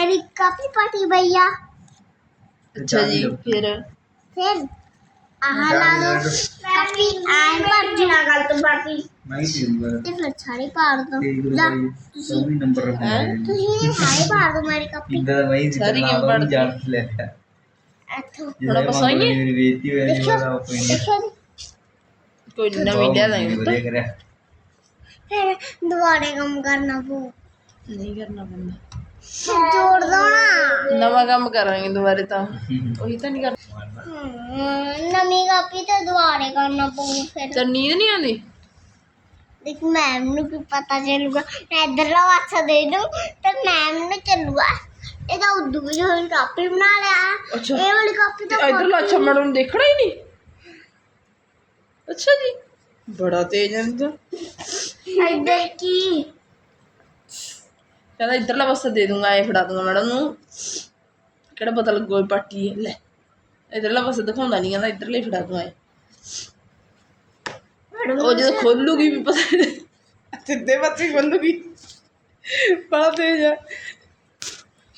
मेरी coffee party भैया। अच्छा जी फिर? फिर आहला लो कॉफ़ी ಕಪಿ ಆಯ್ಬರ್ ಜಿನಾಗಲ್ ತುಂಬಾತಿ तो पार्टी नहीं पार दो। ला सभी नंबर रख तो ये हाय पार दो मेरी कॉफ़ी। इधर वही सारी गेम पढ़ जान ले। अच्छा। थोड़ा पसंद मेरी बेटी वाली वाला कोई ना मीडिया नहीं तो दोबारा काम करना वो नहीं करना बंदा। ਜੋੜ ਦੋ ਨਾ ਨਵਾਂ ਕੰਮ ਕਰਾਂਗੇ ਦੁਬਾਰੇ ਤਾਂ। ਉਹੀ ਤਾਂ ਨਹੀਂ ਕਰਨਾ ਹਮ, ਨਵੀਂ ਕਾਪੀ ਤੇ ਦੁਬਾਰੇ ਕਰਨਾ ਪਊ ਫਿਰ। ਤੇ ਨੀਂਦ ਨਹੀਂ ਆਉਂਦੀ? ਦੇਖ ਮੈਮ ਨੂੰ ਕੀ ਪਤਾ ਚੱਲੂਗਾ। ਮੈਂ ਇਧਰਲਾ ਪਾਸਾ ਦੇ ਦੂੰ ਤੇ ਮੈਮ ਨੂੰ ਚੱਲੂਗਾ। ਇਹਦਾ ਉਦੋਂ ਵੀ ਹੋਈ ਕਾਪੀ ਬਣਾ ਲਿਆ। ਅੱਛਾ। ਇਹ ਵਾਲੀ ਕਾਪੀ ਤਾਂ ਇਧਰ ਲੱਛਾ ਮੈਡਮ ਨੂੰ ਦੇਖਣਾ ਹੀ ਨਹੀਂ। ਅੱਛਾ ਜੀ। ਬੜਾ ਤੇਜ਼ ਹੈ ਤਾਂ ਇਧਰ ਕੀ? ਕਹਿੰਦਾ ਇਧਰਲਾ ਪਾਸਾ ਦੇ ਦੂੰਗਾ ਐ ਫੜਾ ਦੂੰਗਾ ਮੈਡਮ ਨੂੰ। ਕਿਹੜਾ ਪਤਾ ਲੱਗੋ ਪਾਟੀ ਹੈ ਲੈ। ਇਧਰਲਾ ਪਾਸਾ ਦਿਖਾਉਂਦਾ ਨਹੀਂ ਕਹਿੰਦਾ ਇਧਰਲੇ ਹੀ ਫੜਾ ਦੂੰਗਾ ਐਂ। ਉਹ ਜਦੋਂ ਖੋਲੂਗੀ ਵੀ ਪਤਾ ਨਹੀਂ ਸਿੱਧੇ ਪਾਸੇ ਖੋਲੂਗੀ। ਬੜਾ ਤੇਜ਼ ਹੈ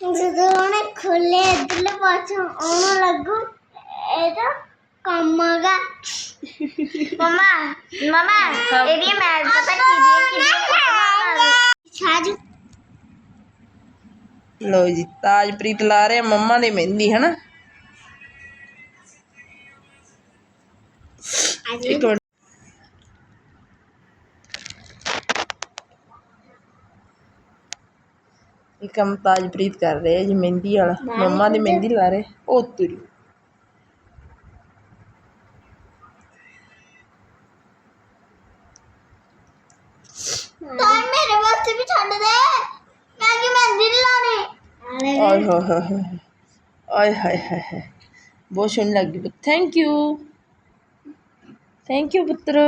ਜਦੋਂ ਉਹਨੇ ਖੋਲੇ ਇਧਰਲੇ ਪਾਸੇ ਉਹਨੂੰ ਲੱਗੂ ਇਹ ਤਾਂ ਕੰਮ ਆਗਾ। ਮਮਾ ਮਮਾ ਇਹਦੀ ਮੈਮ ਪਤਾ ਕੀ ਦੀ ਕਿ ਲੋ ਜੀ ਤਾਜਪ੍ਰੀਤ ਲਾ ਰਹੇ ਮੰਮਾ ਦੇ ਮਹਿੰਦੀ ਹਨਾ? ਇੱਕ ਮਿੰਟ। ਇਹ ਕੰਮ ਤਾਜਪ੍ਰੀਤ ਕਰ ਰਹੇ ਜੀ ਮਹਿੰਦੀ ਵਾਲਾ। ਮੰਮਾ ਦੀ ਮਹਿੰਦੀ ਲਾ ਰਹੇ। ਉਹ ਤੁਰੀ ਤਾਂ ਮੇਰੇ ਵਾਸਤੇ ਵੀ ਛੱਡ ਦੇ ਮੈਂ ਕਿ ਮਹਿੰਦੀ ਨਹੀਂ ਲਾਉਣੀ ਆਏ ਹਾਏ ਹਾਏ ਹਾਏ। ਆਏ ਹਾਏ ਹਾਏ ਹਾਏ। ਬਹੁਤ ਸੋਹਣੀ ਲੱਗੀ ਪੁੱਤ। ਥੈਂਕ ਯੂ ਥੈਂਕ ਯੂ ਪੁੱਤਰ।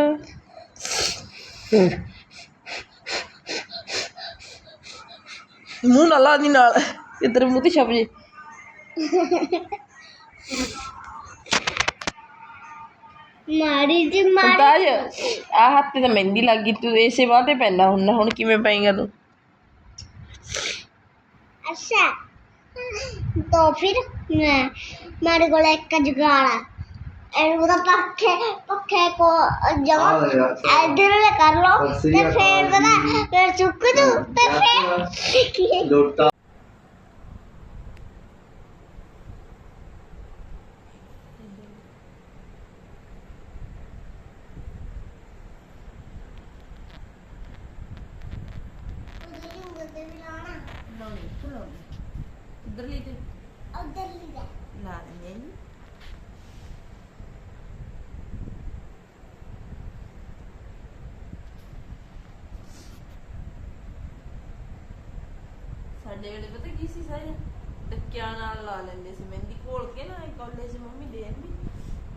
ਮੂੰਹ ਨਾਲ ਲਾ ਦੀ ਨਾਲ। ਇੱਧਰ ਮੂੰਹ ਤੇ ਛਪ ਜੇ। ਮਾਰੀ ਜੀ ਮਾਰੀ ਤਾਜ ਆ ਹੱਥ ਤੇ ਤਾਂ ਮਹਿੰਦੀ ਲੱਗ ਗਈ। ਤੂੰ ਇਸੇ ਬਾਹ ਤੇ ਪੈਂਦਾ ਹੁਣ ਹੁਣ ਕਿਵੇਂ ਪਏਗਾ ਤੂੰ? ਅੱਛਾ। तो फिर मैं मेरे को एक जुगाड़ है एंड वो तो पक्के पक्के को जमा आ गया। इधर ले कर लो सही तो बात फिर है। पता फिर चुक दो तो फिर ਲੋਟਾ ਉਧਰਲੀ ਤੇ? ਉਧਰ ਲਿਆ ਲਾ ਦਿੰਦੇ ਹਾਂ ਜੀ। ਸਾਡੇ ਵੇਲੇ ਪਤਾ ਕੀ ਸੀ ਸਾਰੇ? ਡੱਕਿਆਂ ਨਾਲ ਲਾ ਲੈਂਦੇ ਸੀ ਮਹਿੰਦੀ। ਘੋਲ ਕੇ ਨਾ ਕਾਲਜ ਮੰਮੀ ਦੇ ਦਿੰਦੀ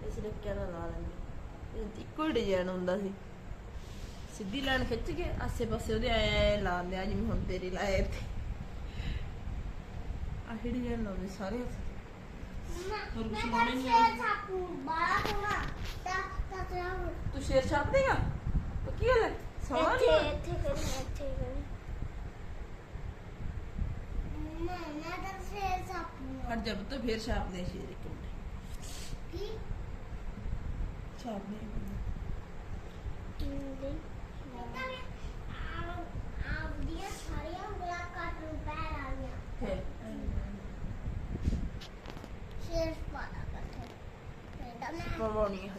ਇਸ ਡੱਕਿਆਂ ਨਾਲ ਲਾ ਲੈਂਦੇ। ਤੇ ਇੱਕੋ ਡਿਜ਼ਾਈਨ ਹੁੰਦਾ ਸੀ। ਸਿੱਧੀ ਲਾਈਨ ਖਿੱਚ ਕੇ ਆਸੇ ਪਾਸੇ ਉਹਦੇ ਐ ਲਾ ਲਿਆ ਜਿਵੇਂ ਹੁਣ ਤੇਰੇ ਲਾਇਆ ਇੱਥੇ ਆਹੀ ਡਿਜ਼ਾਈਨ ਲਾਉਣੇ ਸਾਰੇ ਹੋਰ ਕੁਝ ਲਾਉਣੇ ਨਹੀਂ ਆਉਂਦੇ ਛਾਪੂ ਬਾਲਾ ਕੋਣਾ ਤਾਂ ਤਾਂ ਤੂੰ ਸ਼ੇਰ ਛਾਪ ਦੇਗਾ? ਪੱਕੀ ਗੱਲ ਸੋਹਣਾ ਨਹੀਂ ਇੱਥੇ ਇੱਥੇ ਕਰੀ ਇੱਥੇ ਕਰੀ। ਮੈਂ ਨਾ ਤਾਂ ਸ਼ੇਰ ਛਾਪੂ ਅੱਜ ਜਬ ਤੋਂ ਫੇਰ ਛਾਪ ਦੇ ਸ਼ੇਰ ਇੱਕ ਮਿੰਟ। ਕੀ? ਛਾਪ ਦੇ ਕਿੰਨੇ ਪਵਾਉਣੀ ਹੈ।